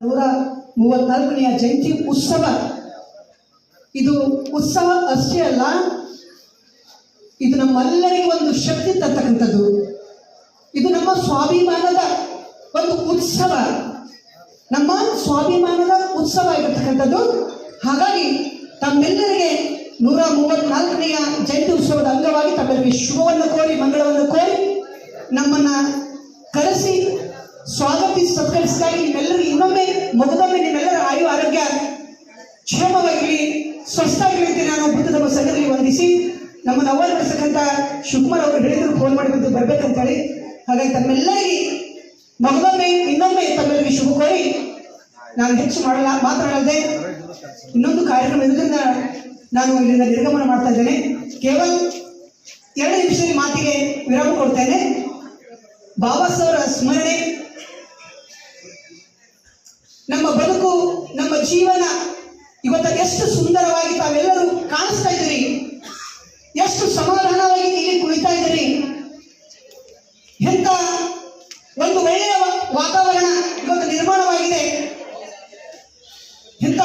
ನೂರ ಮೂವತ್ನಾಲ್ಕನೆಯ ಜಯಂತಿ ಉತ್ಸವ. ಇದು ಉತ್ಸವ ಅಷ್ಟೇ ಅಲ್ಲ, ಇದು ನಮ್ಮೆಲ್ಲರಿಗೂ ಒಂದು ಶಕ್ತಿ ತರ್ತಕ್ಕಂಥದ್ದು. ಇದು ನಮ್ಮ ಸ್ವಾಭಿಮಾನದ ಒಂದು ಉತ್ಸವ. ನಮ್ಮ ಸ್ವಾಭಿಮಾನದ ಉತ್ಸವ ಆಗಿರ್ತಕ್ಕಂಥದ್ದು ಹಾಗಾಗಿ ತಮ್ಮೆಲ್ಲರಿಗೆ ನೂರ ಮೂವತ್ನಾಲ್ಕನೆಯ ಜಯಂತಿ ಉತ್ಸವದ ಅಂಗವಾಗಿ ತಮ್ಮೆಲ್ಲರಿಗೆ ಶುಭವನ್ನು ಕೋರಿ, ಮಂಗಳವನ್ನು ಕೋರಿ ನಮ್ಮನ್ನ ಕರೆಸಿ ಸ್ವಾಗತಿಸಿ ಸತ್ಕರಿಸಿದಾಗಿ ನಿಮ್ಮೆಲ್ಲರೂ ಇನ್ನೊಮ್ಮೆ, ಮೊದಲೊಮ್ಮೆ ನಿಮ್ಮೆಲ್ಲರ ಆಯು ಆರೋಗ್ಯ ಕ್ಷೇಮವಾಗಿರಲಿ ಸ್ವಸ್ಥವಾಗಿರಲಿ ಅಂತ ನಾನು ಬುದ್ಧ ಧರ್ಮ ಸಂಘದಲ್ಲಿ ವಂದಿಸಿ, ನಮ್ಮ ಅವಾರ್ಡ್ ನಡೆಸಕ್ಕಂತ ಶಿವಕುಮಾರ್ ಅವರು ಹೇಳಿದ್ರು ಫೋನ್ ಮಾಡಿ ಬಂದು ಬರ್ಬೇಕಂತೇಳಿ. ಹಾಗಾಗಿ ತಮ್ಮೆಲ್ಲರಿಗೆ ಮಗದೊಮ್ಮೆ ಇನ್ನೊಮ್ಮೆ ತಮ್ಮೆಲ್ಲರಿಗೆ ಶುಭ ಕೋರಿ, ನಾನು ಹೆಚ್ಚು ಮಾಡಲ್ಲ, ಮಾತನಾಡದೆ ಇನ್ನೊಂದು ಕಾರ್ಯಕ್ರಮ ಇರೋದ್ರಿಂದ ನಾನು ಇಲ್ಲಿಂದ ನಿರ್ಗಮನ ಮಾಡ್ತಾ ಇದ್ದೇನೆ. ಕೇವಲ ಎರಡು ನಿಮಿಷದಲ್ಲಿ ಮಾತಿಗೆ ವಿರಾಮ ಕೊಡ್ತೇನೆ ಬಾಬಾ ಸರ್ ಸ್ಮರಣೆ ನಮ್ಮ ಬದುಕು, ನಮ್ಮ ಜೀವನ ಇವತ್ತು ಎಷ್ಟು ಸುಂದರವಾಗಿ ತಾವೆಲ್ಲರೂ ಕಾಣಿಸ್ತಾ ಇದ್ದೀರಿ. ಎಷ್ಟು ಸಮಾಧಾನವಾಗಿ ಇಲ್ಲಿ ಕುಳಿತಾ ಇದ್ದೀರಿ. ಎಂತ ಒಂದು ಒಳ್ಳೆಯ ವಾತಾವರಣ ಇವತ್ತು ನಿರ್ಮಾಣವಾಗಿದೆ. ಇಂಥ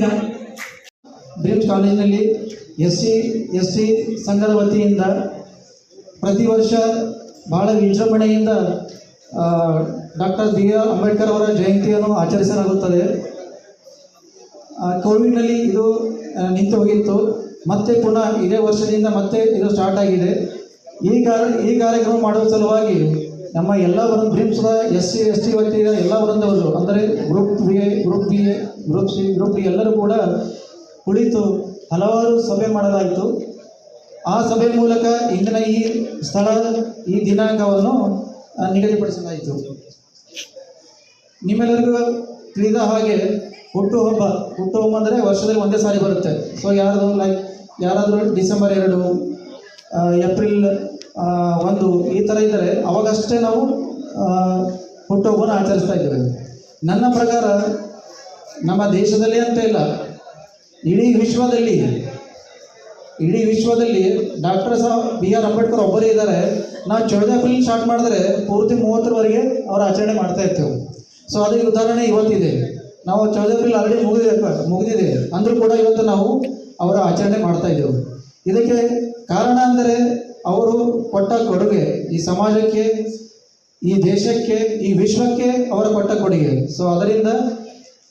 ಸಾಹೇಬರ ಬ್ರಿಮ್ಸ್ ಕಾಲೇಜಿನಲ್ಲಿ ಎಸ್ ಸಿ ಎಸ್ ಸಿ ಸಂಘದ ವತಿಯಿಂದ ಪ್ರತಿ ವರ್ಷ ಬಹಳ ವಿಜೃಂಭಣೆಯಿಂದ ಡಾಕ್ಟರ್ ಬಿ ಆರ್ ಅಂಬೇಡ್ಕರ್ ಅವರ ಜಯಂತಿಯನ್ನು ಆಚರಿಸಲಾಗುತ್ತದೆ. ಕೋವಿಡ್ನಲ್ಲಿ ಇದು ನಿಂತು ಹೋಗಿತ್ತು. ಮತ್ತೆ ಪುನಃ ಇದೇ ವರ್ಷದಿಂದ ಮತ್ತೆ ಇದು ಸ್ಟಾರ್ಟ್ ಆಗಿದೆ. ಈ ಕಾರ, ಈ ಕಾರ್ಯಕ್ರಮ ಮಾಡುವ ಸಲುವಾಗಿ ನಮ್ಮ ಎಲ್ಲ ವೃಂದ ಡ್ರೀಮ್ಸ್ದ ಎಸ್ ಸಿ ಎಸ್ ಟಿ ವತಿಯ ಎಲ್ಲ ವೃಂದವರು ಅಂದರೆ group B A group B A group C group D ಎಲ್ಲರೂ ಕೂಡ ಕುಳಿತು ಹಲವಾರು ಸಭೆ ಮಾಡಲಾಯಿತು. ಆ ಸಭೆ ಮೂಲಕ ಇಂದಿನ ಈ ಸ್ಥಳ, ಈ ದಿನಾಂಕವನ್ನು ನಿಗದಿಪಡಿಸಲಾಯಿತು. ನಿಮ್ಮೆಲ್ಲರಿಗೂ ತಿಳಿದ ಹಾಗೆ ಹುಟ್ಟುಹಬ್ಬ ಹುಟ್ಟುಹಬ್ಬ ಅಂದರೆ ವರ್ಷದಲ್ಲಿ ಒಂದೇ ಸಾರಿ ಬರುತ್ತೆ. ಸೊ ಯಾರಾದರೂ ಲೈಕ್ ಯಾರಾದರೂ ಡಿಸೆಂಬರ್ ಎರಡು ಏಪ್ರಿಲ್ ಒಂದು ಈ ಥರ ಇದ್ದರೆ ಅವಾಗಷ್ಟೇ ನಾವು ಹುಟ್ಟುಹಬ್ಬನ ಆಚರಿಸ್ತಾ ಇದ್ದೇವೆ. ನನ್ನ ಪ್ರಕಾರ ನಮ್ಮ ದೇಶದಲ್ಲಿ ಅಂತ ಇಲ್ಲ, ಇಡೀ ವಿಶ್ವದಲ್ಲಿ ಇಡೀ ವಿಶ್ವದಲ್ಲಿ doctor Saheb B R Ambedkar ಒಬ್ಬರೇ ಇದ್ದಾರೆ. ನಾವು ಚೌದ ಏಪ್ರಿಲ್ ಸ್ಟಾರ್ಟ್ ಮಾಡಿದ್ರೆ ಪೂರ್ತಿ ಮೂವತ್ತರವರೆಗೆ ಅವರು ಆಚರಣೆ ಮಾಡ್ತಾ ಇರ್ತೇವೆ. ಸೊ ಅದಕ್ಕೆ ಉದಾಹರಣೆ ಇವತ್ತಿದೆ. ನಾವು ಚೌದ ಏಪ್ರಿಲ್ ಆಲ್ರೆಡಿ ಮುಗಿದಿದೆ ಮುಗಿದಿದೆ. ಅಂದರೂ ಕೂಡ ಇವತ್ತು ನಾವು ಅವರ ಆಚರಣೆ ಮಾಡ್ತಾ ಇದ್ದೇವೆ. ಇದಕ್ಕೆ ಕಾರಣ ಅಂದರೆ ಅವರು ಕೊಟ್ಟ ಕೊಡುಗೆ ಈ ಸಮಾಜಕ್ಕೆ, ಈ ದೇಶಕ್ಕೆ, ಈ ವಿಶ್ವಕ್ಕೆ ಅವರ ಕೊಟ್ಟ ಕೊಡುಗೆ. ಸೊ ಅದರಿಂದ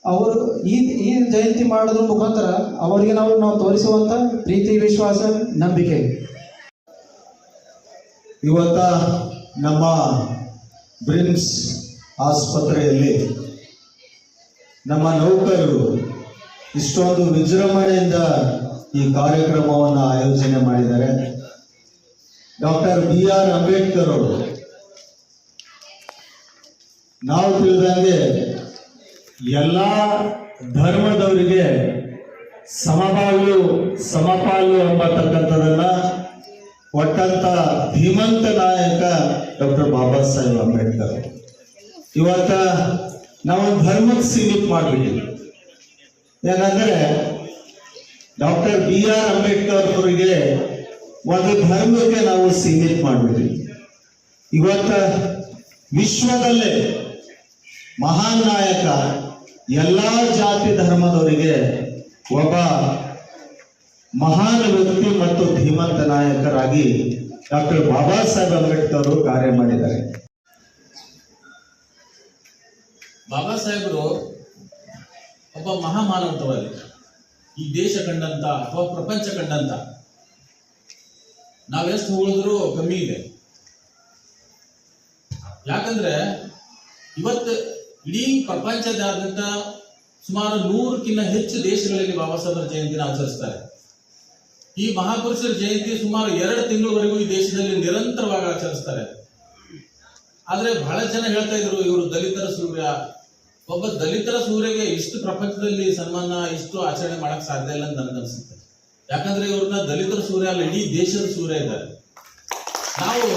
ಅವರು ಈ ಈ ಜಯಂತಿ ಮಾಡೋದ್ರ ಮುಖಾಂತರ ಅವರಿಗೆ ನಾವು ನಾವು ತೋರಿಸುವಂತ ಪ್ರೀತಿ, ವಿಶ್ವಾಸ, ನಂಬಿಕೆ. ಇವತ್ತ ನಮ್ಮ ಬ್ರಿಮ್ಸ್ ಆಸ್ಪತ್ರೆಯಲ್ಲಿ ನಮ್ಮ ನೌಕರರು ಇಷ್ಟೊಂದು ವಿಜೃಂಭಣೆಯಿಂದ ಈ ಕಾರ್ಯಕ್ರಮವನ್ನು ಆಯೋಜನೆ ಮಾಡಿದ್ದಾರೆ. ಡಾಕ್ಟರ್ ಬಿ ಆರ್ ಅಂಬೇಡ್ಕರ್ ಅವರು. ನಾವು ತಿಳಿದಂಗೆ ಎಲ್ಲ ಧರ್ಮದವರಿಗೆ ಸಮಬಾಳು ಸಮಪಾಲು ಎಂಬತಕ್ಕಂಥದ್ದನ್ನ ಕೊಟ್ಟಂತ ಧೀಮಂತ ನಾಯಕ ಡಾಕ್ಟರ್ ಬಾಬಾ ಸಾಹೇಬ್ ಅಂಬೇಡ್ಕರ್ ಇವತ್ತ ನಾವು ಧರ್ಮಕ್ಕೆ ಸೀಮಿತ ಮಾಡ್ಬಿಟ್ಟಿವಿ ಏನಂದ್ರೆ ಡಾಕ್ಟರ್ ಬಿ ಆರ್ ಅಂಬೇಡ್ಕರ್ ಅವರಿಗೆ ಒಂದು ಧರ್ಮಕ್ಕೆ ನಾವು ಸೀಮಿತ ಮಾಡ್ಬಿಟ್ಟಿವಿ ಇವತ್ತ ವಿಶ್ವದಲ್ಲೇ ಮಹಾನ್ ನಾಯಕ ಎಲ್ಲಾ ಜಾತಿ ಧರ್ಮದವರಿಗೆ ಒಬ್ಬ ಮಹಾನ್ ವ್ಯಕ್ತಿ ಮತ್ತು ಧೀಮಂತ ನಾಯಕರಾಗಿ ಡಾಕ್ಟರ್ ಬಾಬಾ ಸಾಹೇಬ್ ಅಂಬೇಡ್ಕರ್ ಅವರು ಕಾರ್ಯ ಮಾಡಿದ್ದಾರೆ. ಬಾಬಾ ಸಾಹೇಬರು ಒಬ್ಬ ಮಹಾಮಾನವಂತವರಲ್ಲಿ ಈ ದೇಶ ಕಂಡಂತ ಅಥವಾ ಪ್ರಪಂಚ ಕಂಡಂತ ನಾವೆಷ್ಟು ಉಳಿದ್ರು ಕಮ್ಮಿ ಇದೆ. ಯಾಕಂದ್ರೆ ಇವತ್ತು ಇಡೀ ಪ್ರಪಂಚದಾದ್ಯಂತ ಸುಮಾರು ನೂರಕ್ಕಿಂತ ಹೆಚ್ಚು ದೇಶಗಳಲ್ಲಿ ಬಾಬಾ ಸಾಹೇಬರ ಜಯಂತಿನ ಆಚರಿಸ್ತಾರೆ. ಈ ಮಹಾಪುರುಷರ ಜಯಂತಿ ಸುಮಾರು ಎರಡು ತಿಂಗಳವರೆಗೂ ಈ ದೇಶದಲ್ಲಿ ನಿರಂತರವಾಗಿ ಆಚರಿಸ್ತಾರೆ. ಆದ್ರೆ ಬಹಳ ಜನ ಹೇಳ್ತಾ ಇದ್ರು, ಇವರು ದಲಿತರ ಸೂರ್ಯ. ಒಬ್ಬ ದಲಿತರ ಸೂರ್ಯಗೆ ಇಷ್ಟು ಪ್ರಪಂಚದಲ್ಲಿ ಸನ್ಮಾನ, ಇಷ್ಟು ಆಚರಣೆ ಮಾಡಕ್ ಸಾಧ್ಯ ಇಲ್ಲ ಅಂತ ನನಗನ್ಸುತ್ತೆ. ಯಾಕಂದ್ರೆ ಇವ್ರನ್ನ ದಲಿತರ ಸೂರ್ಯ ಅಲ್ಲ ಇಡೀ ದೇಶದ ಸೂರ್ಯ ಇದ್ದಾರೆ. ನಾವು